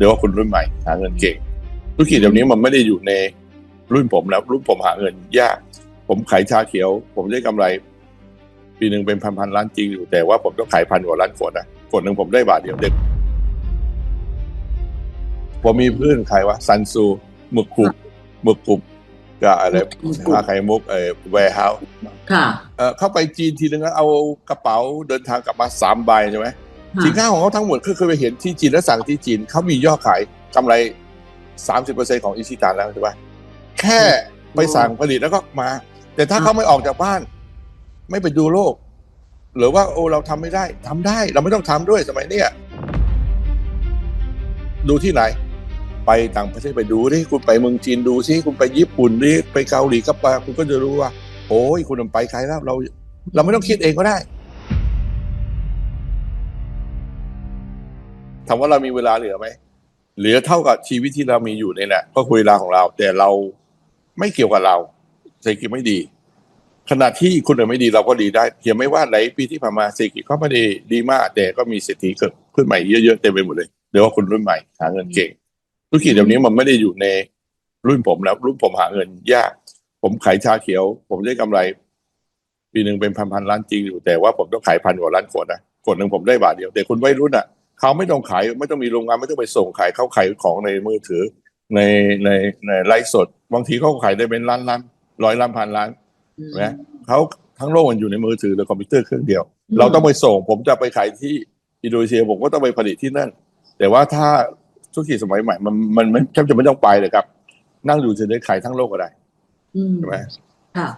หรือว่าคนรุ่นใหม่หาเงินเก่ง ธุรกิจเดี๋ยวนี้มันไม่ได้อยู่ในรุ่นผมแล้ว รุ่นผมหาเงินยาก ผมขายชาเขียว ผมได้กำไร ปีหนึ่งเป็นพันพันๆล้านจริงอยู่แต่ว่าผมต้องขายพันกว่าล้านขวดนะขวดหนึ่งผมได้บาทเดียวเด็กผมมีเพื่อนใครวะซันซูหมึกกรุบหมึกกรุบกับอะไรหมึกกรุบชาไข่มุกเออแวร์เฮาส์ค่ะเออเข้าไปจีนทีนึงแล้วเอากระเป๋าเดินทางกลับมาสามใบใช่ไหมค่ะ สินค้าของเขาทั้งหมดคือเคยไปเห็นที่จีนและสั่งที่จีนเขามียอดขายกำไรสามสิบเปอร์เซ็นของอิชิตันแล้วใช่ปะแค่ไปสั่งผลิตแล้วก็มา แต่ถ้าเขาไม่ออกจากบ้าน ไม่ไปดูโลก หรือว่าโอ้เราทำไม่ได้ทำได้เราไม่ต้องทำด้วยสมัยเนี้ยดูที่ไหน ไปต่างประเทศไปดูดิคุณไปเมืองจีนดูซิคุณไปญี่ปุ่นดิไปเกาหลีก็ไปคุณก็จะรู้ว่าโอ้ยคุณไปไกลแล้วเรา เราไม่ต้องคิดเองก็ได้ ถามว่าเรามีเวลาเหลือไหมเหลือเท่ากับชีวิตที่เรามีอยู่นี่แหละก็คือเวลาของเรา แต่เราไม่เกี่ยวกับเราเศรษฐกิจไม่ดี ขณะที่คนอื่นไม่ดีเราก็ดีได้เพียงไม่ว่าหลายปีที่ผ่านมาเศรษฐกิจก็ไม่ได้ดีมาก แต่ก็มีเศรษฐีเกิดขึ้นใหม่เยอะๆเต็มไปหมดเลยเดี๋ยวว่าคนรุ่นใหม่หาเงินเก่งธุรกิจเดี๋ยวนี้มันไม่ได้อยู่ในรุ่นผมแล้ว รุ่นผมหาเงินยาก ผมขายชาเขียว ผมได้กำไร ปีหนึ่งเป็นพันพันๆล้านจริงอยู่แต่ว่าผมต้องขายพันกว่าล้านขวดนะขวดหนึ่งผมได้บาทเดียวแต่คนวัยรุ่นอะ เขาไม่ต้องขายไม่ต้องมีโรงงานไม่ต้องไปส่งขายเขาขายของในมือถือในในในไลฟ์สด บางทีเขาขายได้เป็นล้านล้านร้อยล้านพันล้านอืมนะเขาทั้งโลกมันอยู่ในมือถือหรือคอมพิวเตอร์เครื่องเดียว เราต้องไปส่ง ผมจะไปขายที่อินโดนีเซียผมก็ต้องไปผลิตที่นั่น แต่ว่าถ้าธุรกิจสมัยใหม่ มันมันมันแทบจะไม่ต้องไปเลยครับ นั่งอยู่จะได้ขายทั้งโลกก็ได้อืมใช่ไหมค่ะ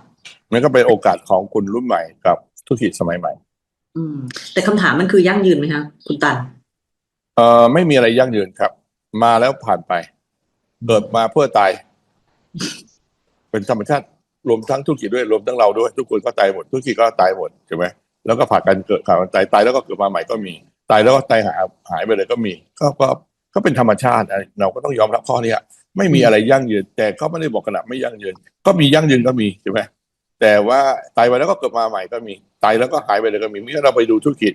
มันก็เป็นโอกาสของคนรุ่นใหม่กับธุรกิจสมัยใหม่ อืม แต่คำถามมันคือยั่งยืนไหมคะคุณตัน เอ่อไม่มีอะไรยั่งยืนครับ มาแล้วผ่านไป เกิดมาเพื่อตาย เป็นธรรมชาติรวมทั้งธุรกิจด้วยรวมทั้งเราด้วย ทุกคนก็ตายหมดธุรกิจก็ตายหมดใช่ไหมแล้วก็ผ่านกันเกิดข่าวกันตายตายแล้วก็เกิดมาใหม่ก็มี ตายแล้วก็ตายหายหายไปเลยก็มี ก็ก็ก็เป็นธรรมชาติเราก็ต้องยอมรับข้อเนี้ยไม่มีอะไรยั่งยืน แต่ก็ไม่ได้บอกขนาดไม่ยั่งยืน ก็มียั่งยืนก็มีใช่ไหมแต่ว่าตายไปแล้วก็เกิดมาใหม่ก็มี ตายแล้วก็หายไปเลยก็มีเมื่อเราไปดูธุรกิจ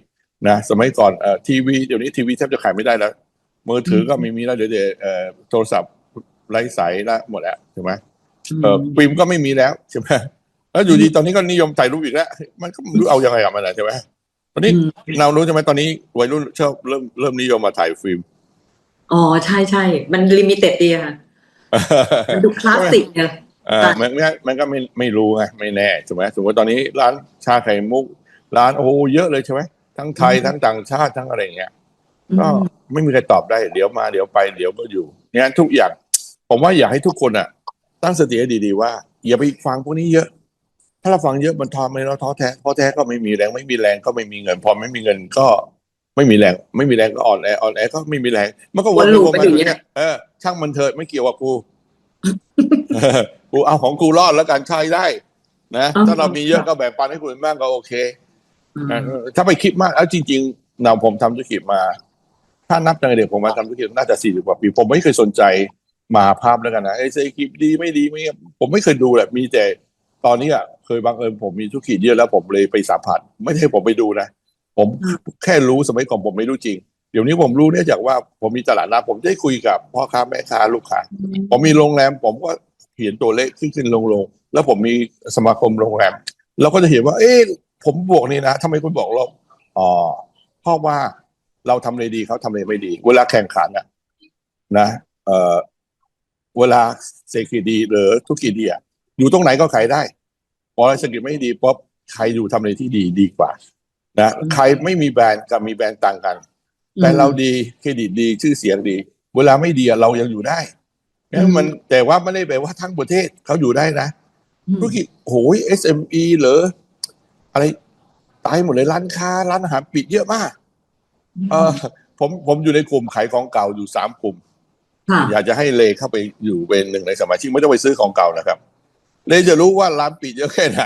นะสมัยก่อนเอ่อทีวีเดี๋ยวนี้ทีวีแทบจะขายไม่ได้แล้ว มือถือก็ไม่มีแล้วเดี๋ยวเดี๋ยวเอ่อโทรศัพท์ไร้สายละหมดแล้วใช่ไหมเอ่อฟิล์มก็ไม่มีแล้วใช่ไหมแล้วอยู่ดีตอนนี้ก็นิยมถ่ายรูปอีกแล้วมันก็ไม่รู้เอายังไงกับมันอะใช่ไหมตอนนี้อืมเรารู้ใช่ไหมตอนนี้วัยรุ่นชอบเริ่มเริ่มนิยมมาถ่ายฟิล์มอ๋อใช่ใช่มันลิมิเต็ดดีค่ะมันดูคลาสสิกเนี่ยเออมันมันมันก็ไม่ไม่รู้ไงไม่แน่ใช่ไหมสมมติตอนนี้ร้านชาไข่มุก ร้านโอ้โหเยอะเลยใช่ไหม ทั้งไทยอืมทั้งต่างชาติทั้งอะไรอย่างเงี้ยอืมก็ไม่มีใครตอบได้ เดี๋ยวมาเดี๋ยวไปเดี๋ยวก็อยู่เนี่ยทุกอย่าง ผมว่าอยากให้ทุกคนอะ ตั้งสติให้ดีๆว่า อย่าไปฟังพวกนี้เยอะ ถ้าเราฟังเยอะมันท้อไม่เราท้อแท้ท้อแท้ก็ไม่มีแรงไม่มีแรงก็ไม่มีเงิน พอไม่มีเงินก็ ไม่มีแรง ไม่มีแรงก็อ่อนแออ่อนแอก็ไม่มีแรง มันก็วนวนลูปวนกันมาอยู่ออย่างยู่เงี้เนี่ยยเออช่างมันเถิดไม่เกี่ยวกับกูกูเอาของกูรอดแล้วกันใช้ได้ นะอ๋อถ้าเรามีเยอะก็แบ่งปันให้คนอื่นบ้างก็โอเคอืมนะ ถ้าไปคิดมากแล้วจริงๆเราผมทำธุรกิจมา ถ้านับตั้งแต่เด็กผมมาทำธุรกิจน่าจะสี่สิบกว่าปี ผมไม่เคยสนใจมหาภาพแล้วกันนะไอ้เศรษฐกิจดีไม่ดีไม่ผมไม่เคยดูแหละมีแต่ตอนนี้อะเคยบังเอิญผมมีธุรกิจเยอะแล้วผมเลยไปสัมผัสไม่ใช่ผมไปดูนะผมแค่รู้สมัยก่อนผมไม่รู้จริง เดี๋ยวนี้ผมรู้เนื่องจากว่าผมมีตลาดนัดผมได้คุยกับพ่อค้าแม่ค้าลูกค้าผมมีโรงแรม ผมก็เห็นตัวเลขขึ้นขึ้นลงลงแล้วผมมีสมาคมโรงแรม เราก็จะเห็นว่า เอ๊ะ ผมบวกนี่นะทำไมคุณบอกลบอ๋อเพราะว่าเราทำอะไรดีเขาทำอะไรไม่ดี เวลาแข่งขันอะนะเอ่อเวลาเศรษฐกิจดีหรือธุรกิจดีอะอยู่ตรงไหนก็ขายได้พอเศรษฐกิจไม่ดีปุ๊บใครอยู่ทำอะไรที่ดีดีกว่านะใครไม่มีแบรนด์กับมีแบรนด์ต่างกัน แต่เราดีเครดิตดีชื่อเสียงดี เวลาไม่ดีอะเรายังอยู่ได้งั้นมันแต่ว่าไม่ได้แปลว่าทั้งประเทศเขาอยู่ได้นะอืมธุรกิจโอ้ย SME เหรอ อะไรตายหมดเลยร้านค้า ร้านอาหารปิดเยอะมาก เออผมผมอยู่ในกลุ่มขายของเก่าอยู่สามกลุ่มค่ะอยากจะให้เลเข้าไปอยู่เป็นหนึ่งในสมาชิกไม่ต้องไปซื้อของเก่านะครับ เลจะรู้ว่าร้านปิดเยอะแค่ไหน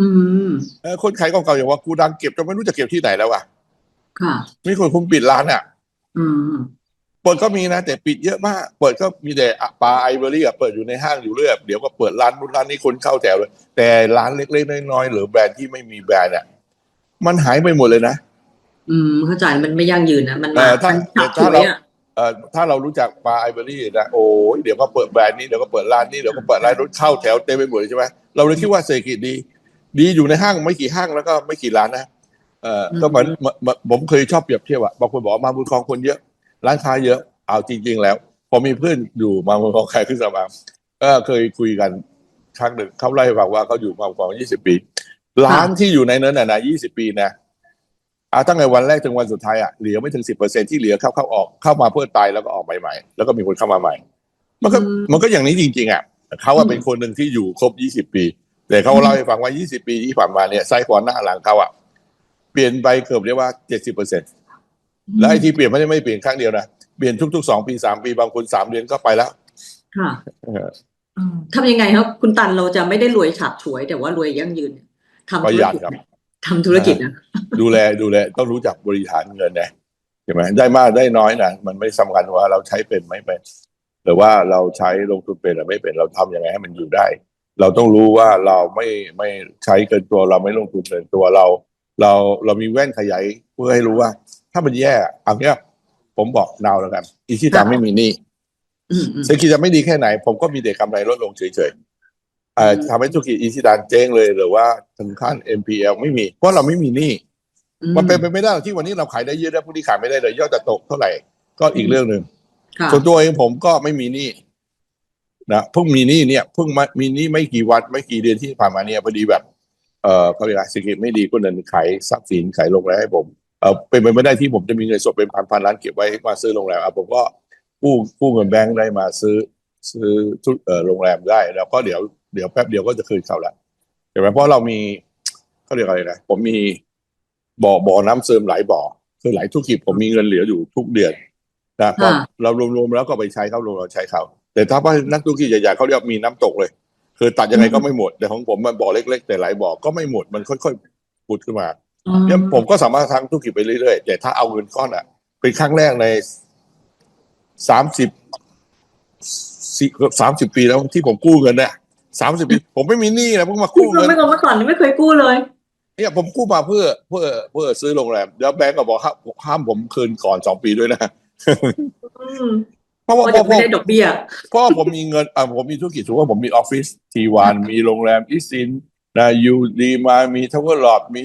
อืมเออคนขายของเก่าอย่างว่ากูดังเก็บจนไม่รู้จะเก็บที่ไหนแล้วอะ ค่ะมีคนคุมปิดร้านอะ อืม เปิดก็มีนะ แต่ปิดเยอะมาก เปิดก็มีแต่ปลาไอเวอรี่อะเปิดอยู่ในห้างอยู่เรื่อยเดี๋ยวก็เปิดร้านนู้นร้านนี้คนเข้าแถวเลย แต่ร้านเล็กๆน้อยๆหรือแบรนด์ที่ไม่มีแบรนด์อะมันหายไปหมดเลยนะ อืมเข้าใจมันไม่ยั่งยืนนะมันเอมาอถ้ามันฉับถ้าฉวยเราอะเเอ่อถ้าเรารู้จักปลาไอเบอรี่นะโอ้ยเดี๋ยวก็เปิดแบรนด์นี้เดี๋ยวก็เปิดร้านนี้เดี๋ยวก็เปิดร้านรถเข้าแถวเต็มไปหมดเลยใช่ไหมเราเลยคิดว่าเศรษฐกิจดี ดีอยู่ในห้างไม่กี่ห้างแล้วก็ไม่กี่ร้านนะเอ่อก็เหมือนเหมือนเหมือนผมเคยชอบเปรียบเทียบอะบางคนบอกว่ามาบุญคลองคนเยอะ ร้านค้าเยอะเอาจริง ๆ แล้วผมมีเพื่อนอยู่มาบุญคลองใครขึ้นสมางก็เคยคุยกันครั้งหนึ่งเขาเล่าให้ฟังว่าเขาอยู่มาบุญคลองยี่สิบปี ร้านที่อยู่ในนั้นน่ะนะยี่สิบปีนะเอาตั้งแต่วันแรกถึงวันสุดท้ายอะเหลือไม่ถึงสิบเปอร์เซ็นที่เหลือเข้าเข้าออกเข้ามาเพื่อตายแล้วก็ออกใหม่ๆแล้วก็มีคนเข้ามาใหม่ มันก็อืมมันก็อย่างนี้จริง ๆ อะเขาว่าอืมเป็นคนหนึ่งที่อยู่ครบยี่สิบปีแต่เขาเล่าให้ฟังว่ายี่สิบปีที่ผ่านมาเนี่ยไส้ก่อนหน้าหลังเขาอะเปลี่ยนไปเกือบเรียกว่าเจ็ดสิบเปอร์เซ็น แล้วไอ้ที่เปลี่ยนไม่ได้ไม่เปลี่ยนครั้งเดียวนะเปลี่ยนทุกๆสองปีสามปีบางคนสามเดือนก็ไปแล้วค่ะเอออืมทำยังไงครับ คุณตันเราจะไม่ได้รวยฉาบฉวย แต่ว่ารวยยั่งยืนทำประธุหรยัดกิจครับนะทำธุรกิจนะดูแลดูแลต้องรู้จักบริหารเงินนะใช่ไหมได้มากได้น้อยนะมันไม่สำคัญว่าเราใช้เป็นไม่เป็นหรือว่าเราใช้ลงทุนเป็นหรือไม่เป็นเราทำยังไงให้มันอยู่ได้ เราต้องรู้ว่าเราไม่ไม่ใช้เกินตัวเราไม่ลงทุนเกินตัวเรา เราเรามีแว่นขยายเพื่อให้รู้ว่า ถ้ามันแย่เอาเนี้ยผมบอกนาวแล้วกัน อีที่ครับทำไม่มีหนี้อืมอืมเศรษฐกิจจะไม่ดีแค่ไหน ผมก็มีแต่กำไรลดลงเฉยๆเอ่ออืมทำให้ธุรกิจอีที่ดานเจ๊งเลย หรือว่าถึงขั้น NPL ไม่มี เพราะเราไม่มีหนี้มันเป็นไปไม่ได้หรอกที่วันนี้เราขายได้เยอะแล้วพรุ่งนี้ขายไม่ได้เลยยอดจะตกเท่าไหร่ก็อีกเรื่องหนึ่งค่ะส่วนตัวเองผมก็ไม่มีหนี้นะเพิ่งมีหนี้เนี่ยเพิ่งมามีหนี้ไม่กี่วันไม่กี่เดือนที่ผ่านมาเนี่ยพอดีแบบ เออเขาเรียกอะไรเศรษฐกิจไม่ดีก็เดินขายทรัพย์สินขายโรงแรมให้ผม เออเป็นไปไม่ได้ที่ผมจะมีเงินสดเป็นพันพันล้านเก็บไว้มาซื้อโรงแรมอะผมก็กู้กู้เงินแบงค์ได้มาซื้อซื้อทุเออโรงแรมได้แล้วก็เดี๋ยวเดี๋ยวแป๊บเดียวก็จะคืนเขาละเห็นไหมเพราะเรามีเขาเรียกอะไรนะผมมีบ่อบ่อน้ำเสริมหลายบ่อคือหลายธุรกิจผมมีเงินเหลืออยู่ทุกเดือนนะพอค่ะเรารวมๆแล้วก็ไปใช้เขารวมเราใช้เขาแต่ถ้าว่านักธุรกิจใหญ่ๆเขาเรียกมีน้ำตกเลย คือตัดยังไงก็ไม่หมดแต่ของผมมันบ่อเล็ก ๆ แต่หลายบ่อก็ไม่หมดมันค่อยๆปุดขึ้นมาอ๋อ เนี่ยผมก็สามารถทำธุรกิจไปเรื่อยๆแต่ถ้าเอาเงินก้อนอะ เป็นครั้งแรกในสามสิบสามสิบปีแล้วที่ผมกู้เงินเนี่ยสามสิบปีผมไม่มีหนี้นะเพิ่งมากู้เงินไม่ก่อนเมื่อก่อนไม่เคยกู้เลยเนี่ยผมกู้มาเพื่อเพื่อเพื่อซื้อโรงแรมแล้วแบงก์ก็บอกห้ามห้ามผมคืนก่อนสองปีด้วยนะอืมเพราะว่าก็เพจะราะไม่ได้ดอกเบี้ยเพราะว่าผมมีเงินอ่าผมมีธุรกิจถือว่าผมมีออฟฟิศทีวันมีโรงแรมอิสินนะยูดีมามีทาวเวอร์ลอดมี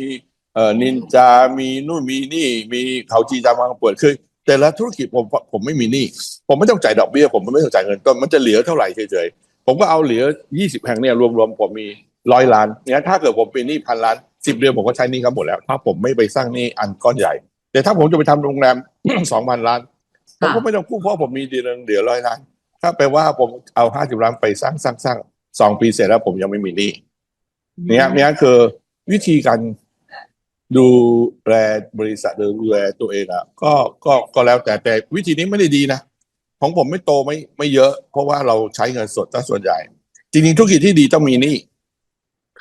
เอ่อนินจา มีนู่นมีนี่ มีเขาจีจามังเปิดคือแต่ละธุรกิจผมผมไม่มีหนี้ผมไม่ต้องจ่ายดอกเบี้ยผมไม่ต้องจ่ายเงินต้นมันจะเหลือเท่าไหร่เฉยๆผมก็เอาเหลือ 20 แห่งเนี่ยรวมๆผมมีร้อยล้านเนี่ยถ้าเกิดผมเป็นหนี้พันล้านสิบเดือนผมก็ใช้หนี้เขาหมดแล้ว ถ้าผมไม่ไปสร้างหนี้อันก้อนใหญ่ แต่ถ้าผมจะไปทำโรงแรมสองพันล้านผมก็ไม่ต้องกู้เพราะผมมีเดือนหนึ่งเดือนร้อยล้าน ถ้าแปลว่าผมเอาห้าสิบล้านไปสร้างสร้างสร้างสองปีเสร็จแล้วผมยังไม่มีหนี้เนี่ยเนี่ยคือวิธีการ ดูแลบริษัทหรือดูแลตัวเองอะก็ก็ก็แล้วแต่แต่วิธีนี้ไม่ได้ดีนะ ของผมไม่โตไม่ไม่เยอะ เพราะว่าเราใช้เงินสดซะส่วนใหญ่ จริงๆธุรกิจที่ดีต้องมีหนี้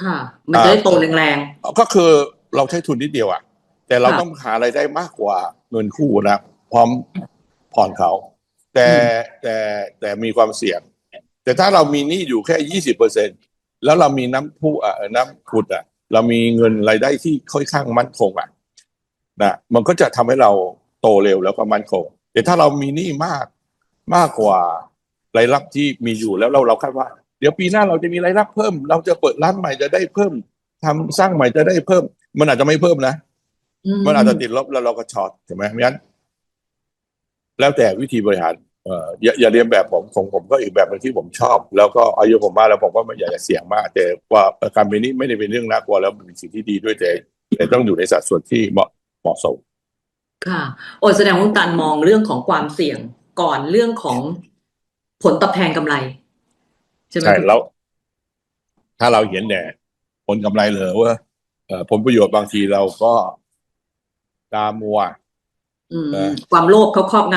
ค่ะ มันจะได้โตแรงก็คือเราใช้ทุนนิดเดียวอะ แต่เราค่ะต้องหาอะไรายได้มากกว่าเงินคู่นะพร้อมผ่อนเขา แต่อืมแต่แต่มีความเสี่ยง แต่ถ้าเรามีหนี้อยู่แค่ยี่สิบเปอร์เซ็นแล้วเรามีน้ำพุอะน้ำขุดอะ เรามีเงินรายได้ที่ค่อนข้างมั่นคงอะนะมันก็จะทำให้เราโตเร็วแล้วก็มั่นคง แต่ถ้าเรามีหนี้มากมากกว่ารายรับที่มีอยู่แล้วเราเราคาดว่า เดี๋ยวปีหน้าเราจะมีรายรับเพิ่ม เราจะเปิดร้านใหม่จะได้เพิ่มทำสร้างใหม่จะได้เพิ่ม มันอาจจะไม่เพิ่มนะๆมันอาจจะติดลบแล้วเราก็ช็อตใช่ไหมเพราะงั้น แล้วแต่วิธีบริหารเอ่ออย่าอย่าเรียนแบบผมของผมก็อีกแบบหนึงที่ผมชอบ แล้วก็อายุผมมากแล้วผมก็ไม่อยากจะเสี่ยงมาก แต่ว่าการเป็นนี้ไม่ได้เป็นเรื่องน่ากลัวแล้วมันเป็นสิ่งที่ดีด้วยแต่แต่ต้องอยู่ในสัดส่วนที่เหมาะเหมาะสม ค่ะโอ้แสดงว่าคุณตันมองเรื่องของความเสี่ยงก่อนเรื่องของผลตอบแทนกำไรใช่ไหมใช่แล้ว ถ้าเราเห็นแต่ผลกำไรเลยว่าเอ่อผลประโยชน์บางทีเราก็ตามัวอืมเออ ความโลภเขาครอบง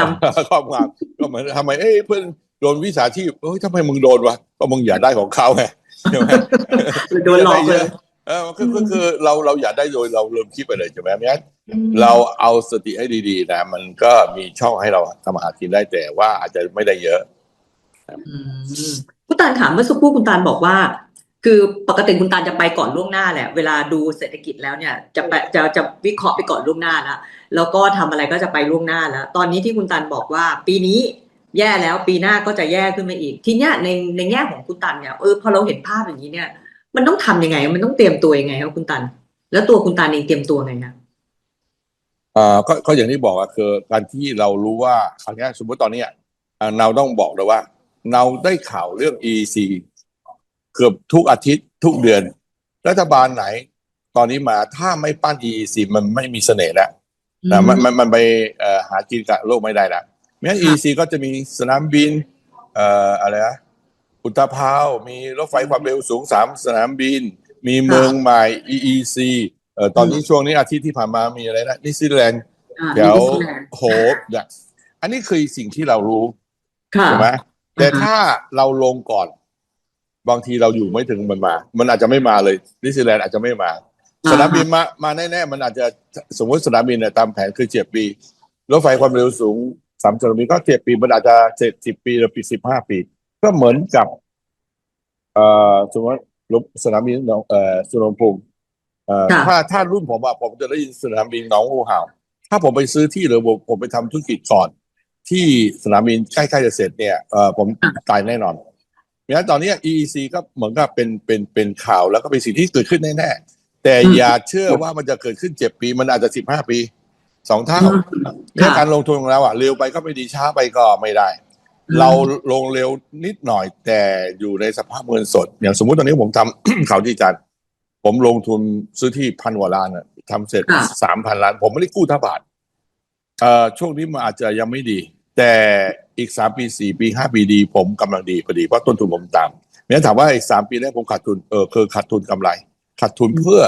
ครอบงำก็เหมือนทำไมเอ้ยเพื่อนโดนวิสาชีพเฮ้ยทำไมมึงโดนวะก็มึงอยากได้ของเขาไงใช่ไหมำโดนหลอกเลยเออก็คือคือเราเราอยากได้โดยเราเริ่มคิดไปเลยใช่ไหมงั้นอืมเราเอาสติให้ดีๆนะมันก็มีช่องให้เราทำอาหารกินได้แต่ว่าอาจจะไม่ได้เยอะอืมคุณตาลถามเมื่อสักครู่คุณตาลบอกว่า คือปกติคุณตาจะไปก่อนล่วงหน้าแหละ เวลาดูเศรษฐกิจแล้วเนี่ยจะไปจะจะวิเคราะห์ไปก่อนล่วงหน้าแล้วแล้วก็ทำอะไรก็จะไปล่วงหน้าแล้ว ตอนนี้ที่คุณตาลบอกว่า ปีนี้แย่แล้วปีหน้าก็จะแย่ขึ้นมาอีก ทีเนี้ยในในแง่ของคุณตันเนี่ยเออพอเราเห็นภาพอย่างนี้เนี่ย มันต้องทำยังไง มันต้องเตรียมตัวยังไงครับคุณตัน แล้วตัวคุณตันเองเตรียมตัวไงนะอ่าก็ก็อย่างที่บอกอะคือการที่เรารู้ว่าครั้งนี้สมมติตอนเนี้ยอ่าเราต้องบอกเลยว่า เราได้ข่าวเรื่อง EC เกือบทุกอาทิตย์ทุกเดือน รัฐบาลไหน ตอนนี้มาถ้าไม่ปั้น EC มันไม่มีเสน่ห์แล้วนะมันมันมันไปเอ่อหากินกับโลกไม่ได้แล้วแม้ EC ก็จะมีสนามบินเอ่ออะไรนะอุตภาวมีรถไฟความเร็วสูงสามสนามบิน มีเมืองใหม่ EEC เอ่อตอนนี้ช่วงนี้อาทิตย์ที่ผ่านมามีอะไรนะนิวซีแลนด์อ่าเดี๋ยวนิวซีแลนด์โหเนี่ยอันนี้คือสิ่งที่เรารู้ค่ะใช่ไหมแต่อ่าฮะถ้าเราลงก่อน บางทีเราอยู่ไม่ถึงมันมา มันอาจจะไม่มาเลยนิวซีแลนด์อาจจะไม่มา สนามบินมามาแน่ๆมันอาจจะสมมติสนามบินเนี่ยตามแผนคือเจ็ดปีรถไฟความเร็วสูงสามสนามบินก็เจ็ดปีมันอาจจะเจ็ดสิบปีหรือปีสิบห้าปี ก็เหมือนกับเอ่อสมมติรถสนามบินหนองเอ่อสุวรรณภูมิเอ่อค่ะถ้าถ้ารุ่นผมอะผมจะได้ยินสนามบินหนองงูเห่าถ้าผมไปซื้อที่หรือผมผมไปทำธุรกิจก่อน ที่สนามบินใกล้ๆจะเสร็จเนี่ยเอ่อผมตายแน่นอน เพราะฉะนั้นตอนนี้ EEC ก็เหมือนกับเป็นเป็นเป็นข่าวแล้วก็เป็นสิ่งที่เกิดขึ้นแน่ๆแต่อืมอย่าเชื่อว่ามันจะเกิดขึ้นเจ็ดปี มันอาจจะสิบห้าปีสองเท่าอืมเรื่องค่ะการลงทุนของเราอะเร็วไปก็ไม่ดีช้าไปก็ไม่ได้ เราลงเร็วนิดหน่อย แต่อยู่ในสภาพเงินสดอย่างสมมุติตอนนี้ผมทำข่าวที่จันทร์ผมลงทุนซื้อที่พันกว่าล้านอะทำเสร็จค่ะสามพันล้าน ผมไม่ได้กู้ท่าบาทเอ่อช่วงนี้มันอาจจะยังไม่ดี แต่อีกสามปีสี่ปีห้าปีดี ผมกำลังดีพอดีเพราะต้นทุนผมต่ำงั้นถามว่าไอ้สามปีแรกผมขาดทุนเออคือขาดทุนกำไรขาดทุนเพื่อ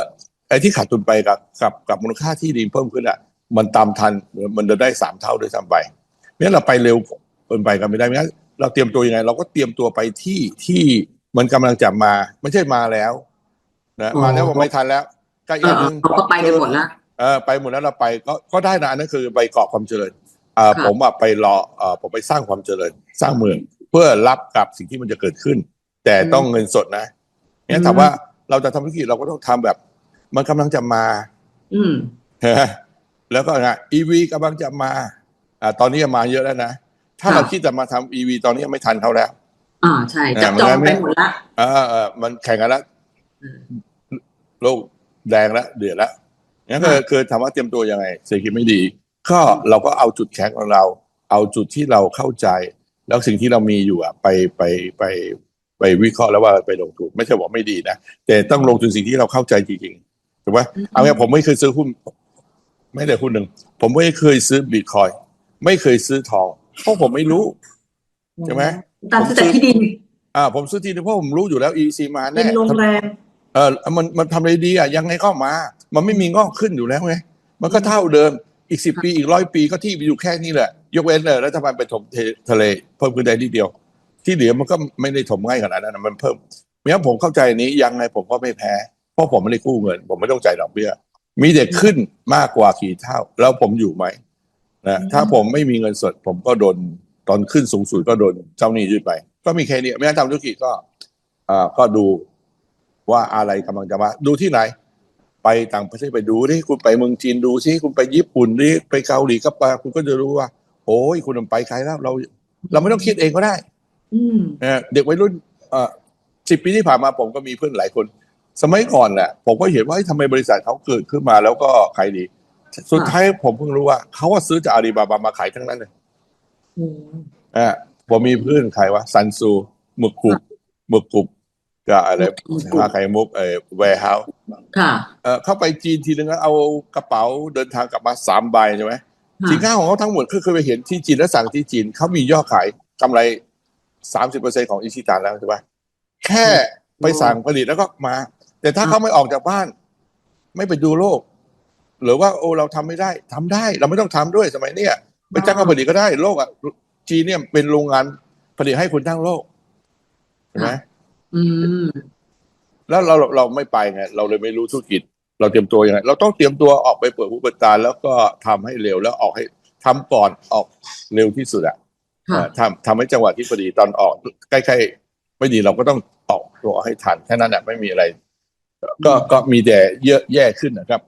ไอ้ที่ขาดทุนไปกับกับกับมูลค่าที่ดินเพิ่มขึ้นอะ มันตามทันมันจะได้สามเท่าด้วยซ้ำไปงั้นเราไปเร็วเกินไปกันไม่ได้งั้นเราเตรียมตัวยังไง เราก็เตรียมตัวไปที่ที่มันกำลังจะมา ไม่ใช่มาแล้วนะอ๋อมาแล้วผมไม่ทันแล้วก็เออีกอนึงเขาก็ไปกันหมดแล้วเออไปหมดแล้วเราไปก็ก็ได้นะอันนั่นคือไปเกาะความเจริญอ่าค่ะ ผมอะไปรอเอ่อผมไปสร้างความเจริญ สร้างเมือง เพื่อรับกับสิ่งที่มันจะเกิดขึ้น แต่ต้องเงินสดนะงั้นถามว่าเราจะทำธุรกิจเราก็ต้องทำแบบ มันกำลังจะมา อืมแล้วก็นะ EV กำลังจะมาอ่าตอนนี้มาเยอะแล้วนะถ้าค่ะเราคิดจะมาทำ EV ตอนนี้ยังไม่ทันเขาแล้วอ่าใช่จับจองไปหมดละเออเออมันแข่งกันแล้วอืมโลกแดงแล้วเดือดแล้วงั้นก็ค่ะคือถามว่าเตรียมตัวยังไงเศรษฐกิจไม่ดี ก็เราก็เอาจุดแข็งของเรา เอาจุดที่เราเข้าใจ แล้วสิ่งที่เรามีอยู่อะไปไปไปไปวิเคราะห์แล้วว่าไปลงทุนไม่ใช่บอกไม่ดีนะแต่ต้องลงทุนสิ่งที่เราเข้าใจจริงๆถูกไหมเอางี้ผมไม่เคยซื้อหุ้น ไม่ได้หุ้นหนึ่งผมไม่เคยซื้อบิตคอยไม่เคยซื้อทองเพราะผมไม่รู้ใช่ไหมคุณตันซื้อแต่ที่ดินอ่า ผมซื้อทีนึงเพราะผมรู้อยู่แล้ว EC มาเป็แน่นโรงแรมเออมันมันทำอะไรดีอะยังไงก็มา มันไม่มีงอกขึ้นอยู่แล้วไงมันก็เท่าเดิม อีกสิบปีอีกร้อยปีก็ที่อยู่แค่นี้แหละ ยกเว้นเลยรัฐบาลไปถมเททะเลเพิ่มขึ้นได้นิดเดียว ที่เหลือมันก็ไม่ได้ถมง่ายขนาดนั้นนะมันเพิ่มเพราะฉะนั้นผมเข้าใจนี้ยังไงผมก็ไม่แพ้ เพราะผมไม่ได้กู้เงิน ผมไม่ต้องจ่ายดอกเบี้ย มีเด็กขึ้นมากกว่ากี่เท่า แล้วผมอยู่ไหมนะอืมถ้าผมไม่มีเงินสด ผมก็โดนตอนขึ้นสูงสุดก็โดนเจ้าหนี้ยึดไป ก็มีแค่นี้ไม่งั้นทำธุรกิจก็อ่าก็ดูว่าอะไรกำลังจะมาดูที่ไหน ไปต่างประเทศไปดูดิคุณไปเมืองจีนดูซิคุณไปญี่ปุ่นดิไปเกาหลีก็ไปคุณก็จะรู้ว่า โอ้ยคุณไปไกลแล้วเรา เราไม่ต้องคิดเองก็ได้ อืมนะเด็กวัยรุ่นเอ่อสิบปีที่ผ่านมาผมก็มีเพื่อนหลายคน สมัยก่อนแหละผมก็เห็นว่าเฮ้ยทำไมบริษัทเขาเกิดขึ้นมาแล้วก็ขายดี สุดท้ายผมเพิ่งรู้ว่าเขาว่าซื้อจากอาลีบาบามาขายทั้งนั้นเลยอืมอ่าผมมีเพื่อนใครวะซันซูหมึกกรุบหมึกกรุบ กับอะไรหมึกกรุบมาไข่มุกเอ่อแวร์เฮาส์ค่ะเอ่อเข้าไปจีนทีนึงแล้วเอากระเป๋าเดินทางกลับมาสามใบใช่ไหมสินค้าของเขาทั้งหมดคือเคยไปเห็นที่จีนและสั่งที่จีนเขามียอดขายกำไรสามสิบเปอร์เซ็นของอิชิตันแล้วใช่ไหมแค่ไปสั่งผลิตแล้วก็มา แต่ถ้าเขาไม่ออกจากบ้าน ไม่ไปดูโลก หรือว่าโอ้เราทำไม่ได้ทำได้เราไม่ต้องทำด้วยสมัยเนี้ยไปจ้างเขาผลิตก็ได้โลกอะจีนเนี่ยเป็นโรงงานผลิตให้คนทั้งโลกใช่ไหม อืม แล้วเราเราเราไม่ไปไงเราเลยไม่รู้ธุรกิจ เราเตรียมตัวยังไง เราต้องเตรียมตัวออกไปเปิดหูเปิดตาแล้วก็ทำให้เร็วแล้วออกให้ทำก่อนออกเร็วที่สุดอะค่ะเอ่อทำทำให้จังหวะที่พอดีตอนออกใกล้ๆไม่ดีเราก็ต้องออกตัวให้ทันแค่นั้นแหละไม่มีอะไร ก็ก็มีแต่เยอะแย่ขึ้นนะครับ